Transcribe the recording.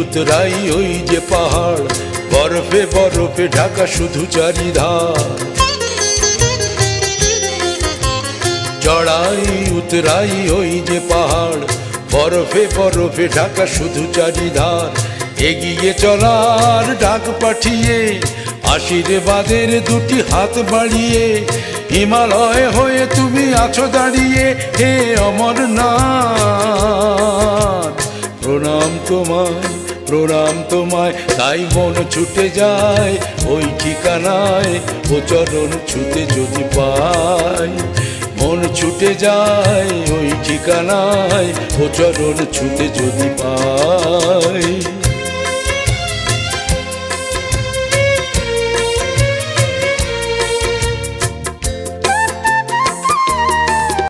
উতরাই ওই যে পাহাড়, বরফে বরফে ঢাকা শুধু চারিধার। চড়াই উতরাই ওই যে পাহাড়, বরফে বরফে ঢাকা শুধু চারিধার। এগিয়ে চলার ডাক পাঠিয়ে, আশীর্বাদের দুটি হাত বাড়িয়ে, হিমালয় হয়ে তুমি আছো দাঁড়িয়ে, হে অমরনাথ। প্রণাম তোমায় প্রণাম তোমায়, তাই মন ছুটে যায়, ওই ঠিকানায় ও চরণ ছুটে যদি পাই। মন ছুটে যায়, ওই ঠিকানায় ও চরণ ছুটে যদি পাই।